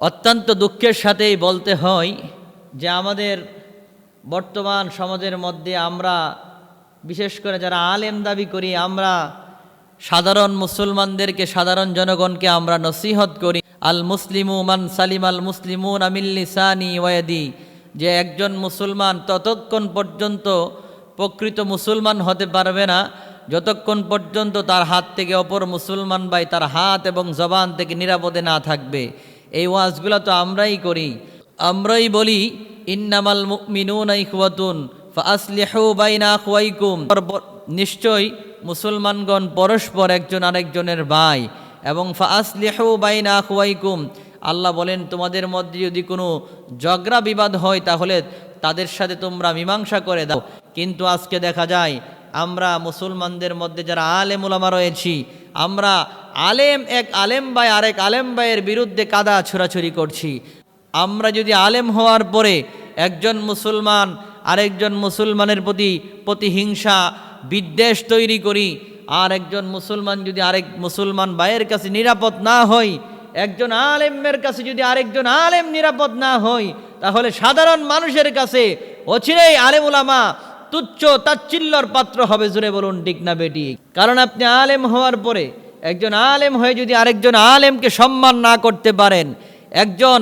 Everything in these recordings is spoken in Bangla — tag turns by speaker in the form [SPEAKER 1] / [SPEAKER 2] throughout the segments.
[SPEAKER 1] অত্যন্ত দুঃখের সাথেই বলতে হয় যে আমাদের বর্তমান সমাজের মধ্যে আমরা, বিশেষ করে যারা আলেম দাবি করি, আমরা সাধারণ মুসলমানদেরকে, সাধারণ জনগণকে আমরা নসিহত করি। আল মুসলিমু মান সালিম আল মুসলিমুন আমিল্লিসানি ওয়াদি যে একজন মুসলমান ততক্ষণ পর্যন্ত প্রকৃত মুসলমান হতে পারবে না, যতক্ষণ পর্যন্ত তার হাত থেকে অপর মুসলমান ভাই তার হাত এবং জবান থেকে নিরাপদে না থাকবে। এই ওয়াজগুলো তো আমরাই করি। আমরাই বলি, ইন্নামাল আখওয়াইকুম। নিশ্চয় মুসলমানগণ পরস্পর একজন আরেকজনের ভাই। এবং ফাসলিহু বাইনা আখওয়াইকুম, আল্লাহ বলেন, তোমাদের মধ্যে যদি কোনো ঝগড়া বিবাদ হয়, তাহলে তাদের সাথে তোমরা মীমাংসা করে দাও। কিন্তু আজকে দেখা যায় আমরা মুসলমানদের মধ্যে যারা আলেম ওলামা রয়েছি, আমরা আলেম এক আলেম ভাই আরেক আলেম ভাইয়ের বিরুদ্ধে কাদা ছোড়াছুরি করছি। আমরা যদি আলেম হওয়ার পরে একজন মুসলমান আরেকজন মুসলমানের প্রতি প্রতিহিংসা, বিদ্বেষ তৈরি করি, আর একজন মুসলমান যদি আরেক মুসলমান ভাইয়ের কাছে নিরাপদ না হয় একজন আলেমের কাছে যদি আরেকজন আলেম নিরাপদ না হয় তাহলে সাধারণ মানুষের কাছে অচিরেই আলেম উলামা তুচ্ছ তাচ্ছিল্যর পাত্র হবে জুড়ে বলুন, ঠিক না বেটি? কারণ আপনি আলেম হওয়ার পরে, একজন আলেম হয়ে যদি আরেকজন আলেমকে সম্মান না করতে পারেন, একজন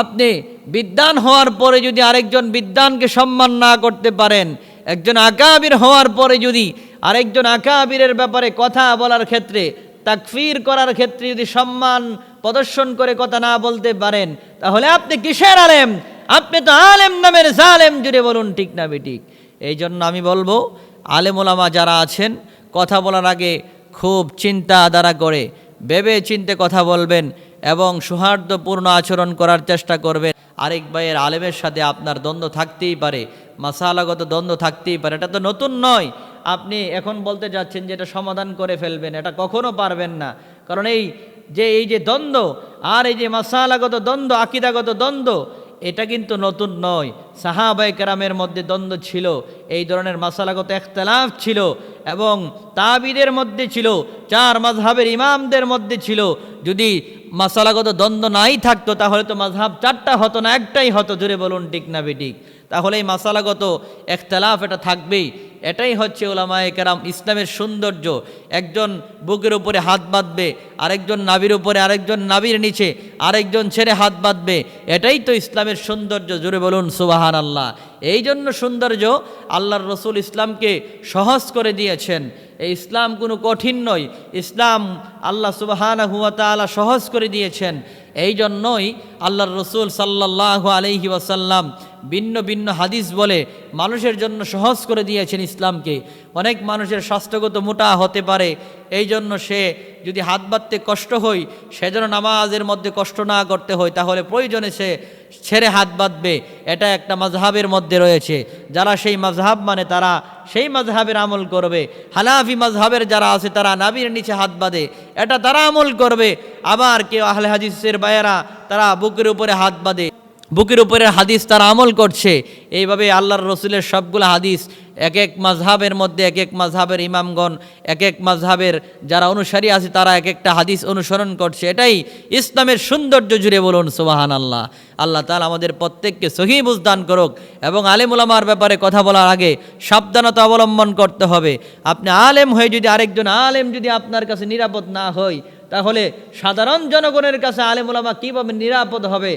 [SPEAKER 1] আপনি বিদ্যান হওয়ার পরে যদি আরেকজন বিদ্যানকে সম্মান না করতে পারেন, একজন আকাবির হওয়ার পরে যদি আরেকজন আকাবিরের ব্যাপারে কথা বলার ক্ষেত্রে, তাকফির করার ক্ষেত্রে যদি সম্মান প্রদর্শন করে কথা না বলতে পারেন, তাহলে আপনি কিসের আলেম? আপনি তো আলেম নামের জালেম জুড়ে বলুন, ঠিক না বেঠিক এই জন্য আমি বলব আলেম ওলামা যারা আছেন, কথা বলার আগে খুব চিন্তা দ্বারা করে, ভেবে চিনতে কথা বলবেন এবং সৌহার্দ্যপূর্ণ আচরণ করার চেষ্টা করবেন। আরেক ভাইয়ের আলেমের সাথে আপনার দ্বন্দ্ব থাকতেই পারে, মাসালাগত দ্বন্দ্ব থাকতেই পারে। এটা তো নতুন নয়। আপনি এখন বলতে যাচ্ছেন যে এটা সমাধান করে ফেলবেন, এটা কখনো পারবেন না। কারণ এই যে এই যে দ্বন্দ্ব, আর এই যে মাসালাগত দ্বন্দ্ব, আকিদাগত দ্বন্দ্ব এটা কিন্তু নতুন নয়। সাহাবাই কেরামের মধ্যে দ্বন্দ্ব ছিল, এই ধরনের মাসালাগত একতলাফ ছিল এবং তাবিদের মধ্যে ছিল, চার মাঝহাবের ইমামদের মধ্যে ছিল। যদি মাসালাগত দ্বন্দ্ব নাই থাকতো, তাহলে তো মাঝহাব চারটা হতো না, একটাই হতো জুড়ে বলুন, ঠিক না বেঠিক? তাহলে এই মাসালাগত একতলাফ এটা থাকবেই। এটাই হচ্ছে ওলামায়ে কেরাম ইসলামের সৌন্দর্য। একজন বুকের উপরে হাত বাঁধবে, আরেকজন নাবির উপরে, আরেকজন নাবির নিচে, আরেকজন ছেড়ে হাত বাঁধবে, এটাই তো ইসলামের সৌন্দর্য জুড়ে বলুন সুবাহান আল্লাহ এই জন্য সৌন্দর্য আল্লাহর রসুল ইসলামকে সহজ করে দিয়েছেন। এই ইসলাম কোনো কঠিন নয়। ইসলাম আল্লাহ সুবাহানা হুয়া তালা সহজ করে দিয়েছেন। এই জন্যই আল্লাহর রসুল সাল্লাহ আলহি ওয়াসাল্লাম ভিন্ন ভিন্ন হাদিস বলে মানুষের জন্য সহজ করে দিয়েছেন ইসলামকে। অনেক মানুষের স্বাস্থ্যগত মোটা হতে পারে এই জন্য সে যদি হাত বাঁধতে কষ্ট হয়, সে যেন নামাজের মধ্যে কষ্ট না করতে হয়, তাহলে প্রয়োজনে সে ছেড়ে হাত বাঁধবে। এটা একটা মাঝহাবের মধ্যে রয়েছে। যারা সেই মাঝহাব মানে তারা সেই মাঝহাবের আমল করবে। হালাফি মাঝহাবের যারা আছে, তারা নাবির নিচে হাত বাঁধে। এটা তারা আমল করবে। আবার কেউ আহলে হাদিসের বায়েরা তারা বুকের উপরে হাত বাঁধে। বুকের উপরে হাদিস তারা আমল করছে। এইভাবে আল্লাহর রসুলের সবগুলো হাদিস এক এক মাঝহাবের মধ্যে, এক এক মাঝহাবের ইমামগণ, এক এক মাঝহাবের যারা অনুসারী আছে তারা এক একটা হাদিস অনুসরণ করছে। এটাই ইসলামের সৌন্দর্য জুড়ে বলুন সুবাহান আল্লাহ আল্লাহ তালা আমাদের প্রত্যেককে সহি বুঝদান করুক এবং আলেম আলেমুলামার ব্যাপারে কথা বলার আগে সাবধানতা অবলম্বন করতে হবে। আপনি আলেম হয়ে যদি আরেকজন আলেম যদি আপনার কাছে নিরাপদ না হয়, তাহলে সাধারণ জনগণের কাছে আলেমুলামা কীভাবে নিরাপদ হবে?